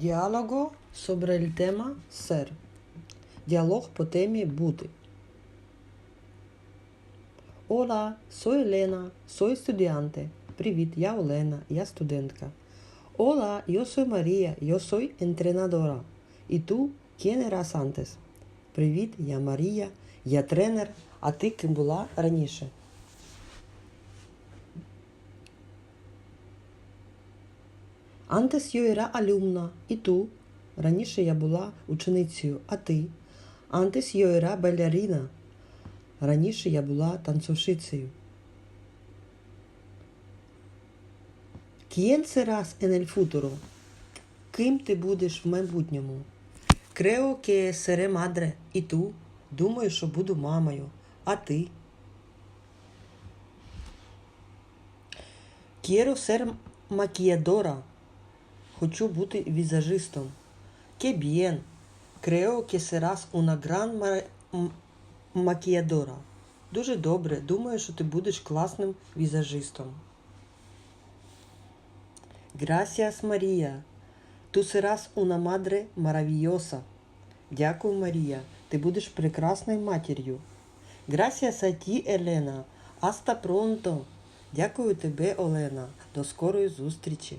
Dialogo sobre el tema ser. Діалог по темі бути. Hola, soy Elena, soy estudiante. Привіт, я Олена, я студентка. Hola, yo soy María, yo soy entrenadora. І tú, ¿quién eras antes? Привіт, я Марія, я тренер, а ти ким була раніше? Yo era alumna, і ту. Раніше я була ученицею, а ти. Yo era bailarina. Раніше я була танцовщицею. ¿Quién serás en el? Ким ти будеш в майбутньому? Creo que seré madre. І ту. Думаю, що буду мамою. А ти? Quiero ser maquilladora. Хочу бути візажистом. Que bien. Creo que serás una. Дуже добре. Думаю, що ти будеш класним візажистом. Gracias, María. Tú serás una madre maravillosa. Дякую, Марія. Ти будеш прекрасною матір'ю. Gracias a ti, Елена. Hasta pronto. Дякую тебе, Олена. До скорої зустрічі.